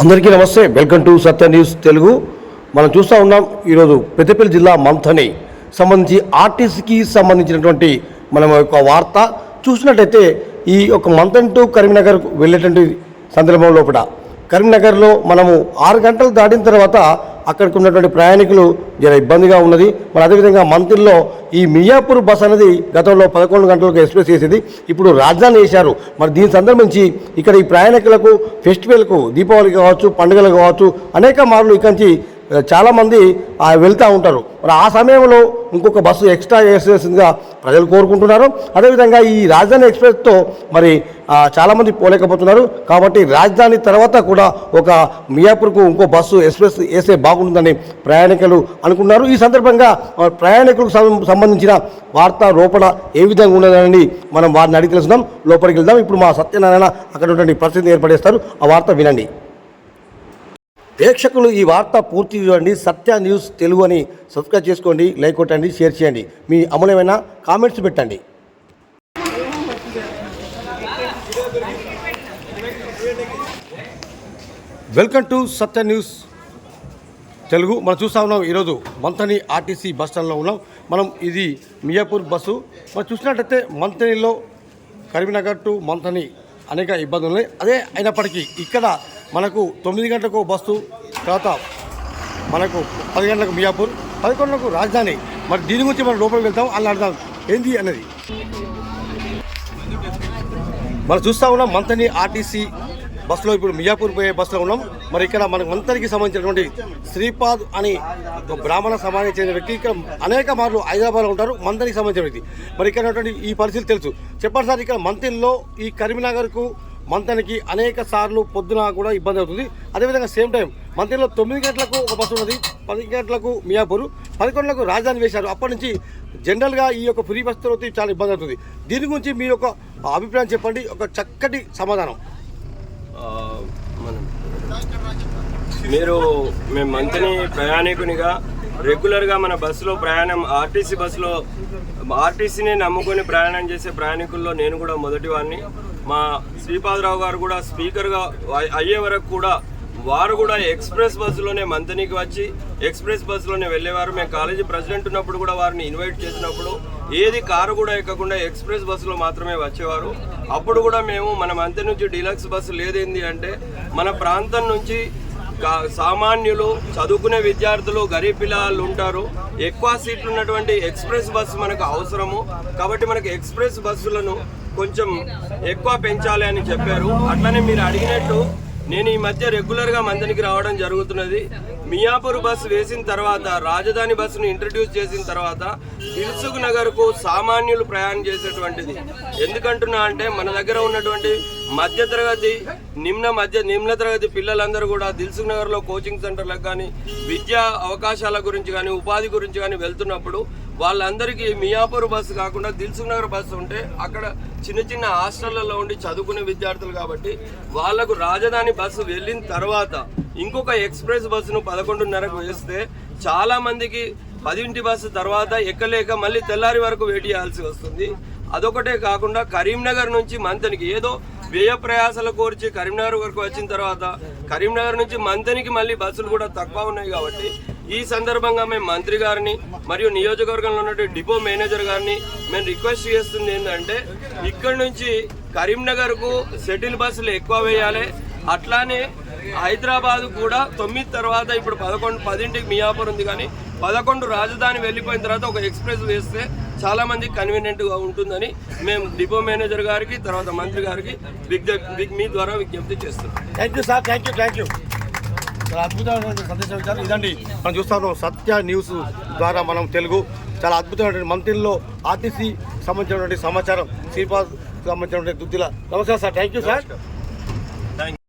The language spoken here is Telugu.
అందరికీ నమస్తే. Welcome to Satya news Telugu. మనం చూస్తూ ఉన్నాం ఈరోజు పెద్దపల్లి జిల్లా మంథని. సంబంధించి ఆర్టీసీకి సంబంధించినటువంటి మనం యొక్క వార్త. చూసినట్టయితే ఈ యొక్క మంథన్ టు కరీంనగర్ వెళ్ళేటువంటి సందర్భం లోపల. కరీంనగర్లో మనము ఆరు గంటలు దాటిన తర్వాత అక్కడికి ఉన్నటువంటి ప్రయాణికులు జర ఇబ్బందిగా ఉన్నది. మరి అదేవిధంగా మంత్రిలో ఈ మియాపూర్ బస్ అనేది గతంలో పదకొండు గంటలకు ఎక్స్ప్రెస్ చేసేది. ఇప్పుడు రాజధాని వేశారు. మరి దీని సందర్భించి ఇక్కడ ఈ ప్రయాణికులకు ఫెస్టివల్కు దీపావళి కావచ్చు పండుగలు కావచ్చు అనేక మార్లు ఇక్కడి నుంచి చాలామంది వెళ్తూ ఉంటారు. మరి ఆ సమయంలో ఇంకొక బస్సు ఎక్స్ట్రా చేసేసిందిగా ప్రజలు కోరుకుంటున్నారు. అదేవిధంగా ఈ రాజధాని ఎక్స్ప్రెస్తో మరి చాలామంది పోలేకపోతున్నారు. కాబట్టి రాజధాని తర్వాత కూడా ఒక మియాపూర్కు ఇంకో బస్సు ఎక్స్ప్రెస్ వేస్తే బాగుంటుందని ప్రయాణికులు అనుకున్నారు ఈ సందర్భంగా ప్రయాణికులకు సం- సంబంధించిన వార్త లోపల ఏ విధంగా ఉన్నదని మనం వారిని అడిగి తెలుసుకుందాం. లోపలికి వెళ్దాం. ఇప్పుడు మా సత్యనారాయణ అక్కడ ఉన్నటువంటి పరిస్థితిని ఏర్పడేస్తారు. ఆ వార్త వినండి. ప్రేక్షకులు ఈ వార్త పూర్తి చూడండి సత్య న్యూస్ తెలుగు అని సబ్స్క్రైబ్ చేసుకోండి లైక్ కొట్టండి షేర్ చేయండి. మీ అమూల్యమైన కామెంట్స్ పెట్టండి. Welcome to Satya news Telugu. మనం చూస్తూ ఉన్నాం ఈరోజు మంతని ఆర్టీసీ బస్ స్టాండ్లో ఉన్నాం. మనం ఇది మియాపూర్ బస్సు. మనం చూసినట్టయితే మంతనిలో కరీంనగర్ టు మంతని అనేక ఇబ్బందులు ఉన్నాయి. అదే అయినప్పటికీ ఇక్కడ మనకు తొమ్మిది గంటలకు బస్సు తర్వాత మనకు పది గంటలకు మియాపూర్ పదకొండులకు రాజధాని. మరి దీని గురించి మనం లోపలికి వెళ్తాం అలా అర్థం. ఏంది అన్నది? మనం చూస్తా ఉన్నాం మంతని ఆర్టీసీ బస్సులో ఇప్పుడు మియాపూర్ పోయే బస్సులో ఉన్నాం. మరి ఇక్కడ మనకు మంతనికి సంబంధించినటువంటి శ్రీపాద్ అని బ్రాహ్మణ సమాజానికి చెందిన వ్యక్తి. ఇక్కడ అనేక మార్లు హైదరాబాద్లో ఉంటారు మంతనికి సంబంధించిన వ్యక్తి. మరి ఇక్కడ ఈ పరిస్థితి తెలుసు. చెప్పండి సార్ ఇక్కడ మంత్రిలో ఈ కరీంనగర్కు మంతనికి అనేక సార్లు పొద్దున కూడా ఇబ్బంది అవుతుంది. అదేవిధంగా సేమ్ టైం మంతన్లో తొమ్మిది గంటలకు ఒక బస్సు ఉన్నది. పది గంటలకు మియాపూర్ పదకొండులకు రాజధాని వేశారు. అప్పటి నుంచి జనరల్గా ఈ యొక్క ఫ్రీ బస్సుతో చాలా ఇబ్బంది అవుతుంది. దీని గురించి మీ యొక్క అభిప్రాయం చెప్పండి. ఒక చక్కటి సమాధానం. మనం మీరు మేము మంత్ని ప్రయాణికునిగా రెగ్యులర్గా మన బస్సులో ప్రయాణం ఆర్టీసీ బస్సులో ఆర్టీసీని నమ్ముకొని ప్రయాణం చేసే ప్రయాణికుల్లో నేను కూడా మొదటి వాడిని మా శ్రీపాదరావు గారు కూడా స్పీకర్గా అయ్యే వరకు కూడా వారు కూడా ఎక్స్ప్రెస్ బస్సులోనే మంతనికి వచ్చి ఎక్స్ప్రెస్ బస్సులోనే వెళ్ళేవారు. మేము కాలేజీ ప్రెసిడెంట్ ఉన్నప్పుడు కూడా వారిని ఇన్వైట్ చేసినప్పుడు ఏది కారు కూడా ఎక్కకుండా ఎక్స్ప్రెస్ బస్సులో మాత్రమే వచ్చేవారు. అప్పుడు కూడా మేము మన మంత నుంచి డీలక్స్ బస్సు లేదేంది అంటే మన ప్రాంతం నుంచి సామాన్యులు చదువుకునే విద్యార్థులు గరీబ్ పిల్లలు ఉంటారు. ఎక్కువ సీట్లు ఉన్నటువంటి ఎక్స్ప్రెస్ బస్సు మనకు అవసరము. కాబట్టి మనకు ఎక్స్ప్రెస్ బస్సులను కొంచెం ఎక్కువ పెంచాలి అని చెప్పారు. అట్లనే మీరు అడిగినట్టు నేను ఈ మధ్య రెగ్యులర్గా మందనికి రావడం జరుగుతున్నది. మియాపూర్ బస్సు వేసిన తర్వాత రాజధాని బస్సును ఇంట్రడ్యూస్ చేసిన తర్వాత దిల్సుఖ్ నగర్కు సామాన్యులు ప్రయాణం చేసేటువంటిది. ఎందుకంటున్నా అంటే మన దగ్గర ఉన్నటువంటి మధ్య తరగతి నిమ్న మధ్య నిమ్న తరగతి పిల్లలందరూ కూడా దిల్సుఖ్ నగర్లో కోచింగ్ సెంటర్లకు కానీ విద్యా అవకాశాల గురించి కానీ ఉపాధి గురించి కానీ వెళ్తున్నప్పుడు వాళ్ళందరికీ మియాపూర్ బస్సు కాకుండా దిల్సుఖ్ నగర్ బస్సు ఉంటే అక్కడ చిన్న చిన్న హాస్టళ్ళలో ఉండి చదువుకునే విద్యార్థులు కాబట్టి వాళ్ళకు రాజధాని బస్సు వెళ్ళిన తర్వాత ఇంకొక ఎక్స్ప్రెస్ బస్సును పదకొండున్నరకు వేస్తే చాలా మందికి పదింటి బస్సు తర్వాత ఎక్కలేక మళ్ళీ తెల్లారి వరకు వెయిట్ చేయాల్సి వస్తుంది. అదొకటే కాకుండా కరీంనగర్ నుంచి మంతనికి ఏదో వ్యయ ప్రయాసాలు కోర్చి కరీంనగర్ వరకు వచ్చిన తర్వాత కరీంనగర్ నుంచి మంతనికి మళ్ళీ బస్సులు కూడా తక్కువ ఉన్నాయి కాబట్టి ఈ సందర్భంగా మేము మంత్రి గారిని మరియు నియోజకవర్గంలో ఉన్నటువంటి డిపో మేనేజర్ గారిని మేము రిక్వెస్ట్ చేస్తుంది ఏంటంటే ఇక్కడ నుంచి కరీంనగర్కు షటిల్ బస్సులు ఎక్కువ వేయాలి. అట్లానే హైదరాబాద్ కూడా తొమ్మిది తర్వాత ఇప్పుడు పదకొండు పదింటికి మియాపూర్ ఉంది కానీ పదకొండు రాజధాని వెళ్ళిపోయిన తర్వాత ఒక ఎక్స్ప్రెస్ వేస్తే చాలా మందికి కన్వీనియంట్గా ఉంటుందని మేము డిపో మేనేజర్ గారికి తర్వాత మంత్రి గారికి విజ్ఞప్తి మీ ద్వారా విజ్ఞప్తి చేస్తున్నాం. Thank you sir thank you thank you చాలా అద్భుతమైన సందేశం ఇచ్చారు. ఇదండి మనం చూస్తాం సత్య న్యూస్ ద్వారా మనం తెలుగు. చాలా అద్భుతమైనటువంటి మంత్రిలో ఆర్టీసీ సంబంధించినటువంటి సమాచారం శ్రీపాద్ సంబంధించినటువంటి దుద్దిల. నమస్కారం సార్ థ్యాంక్ యూ సార్